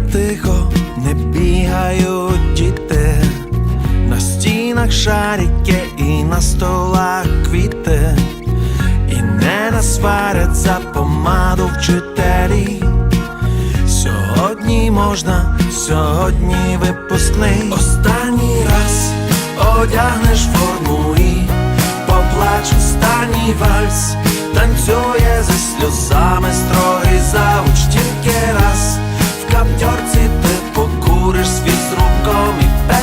тихо, не бігають діти, на стінах шарики і на столах квіти, і не насварять за помаду вчителі. Сьогодні можна, сьогодні випускний. Останній раз одягнеш форму і поплач останній вальс, танцює зі сльозами строгий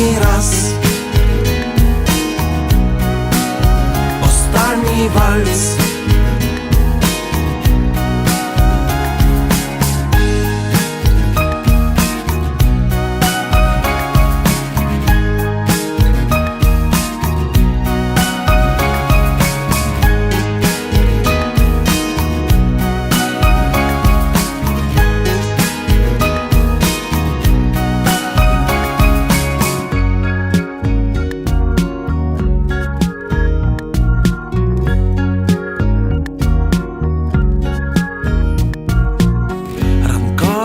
Останній раз. Останній вальс.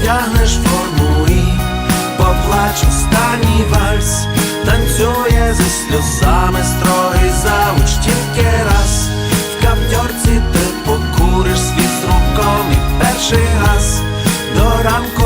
одягнеш форму і поплач останній вальс, танцює зі сльозами строгий завуч тільки раз, в каптьорці ти покуриш свій з руком і перший газ до ранку.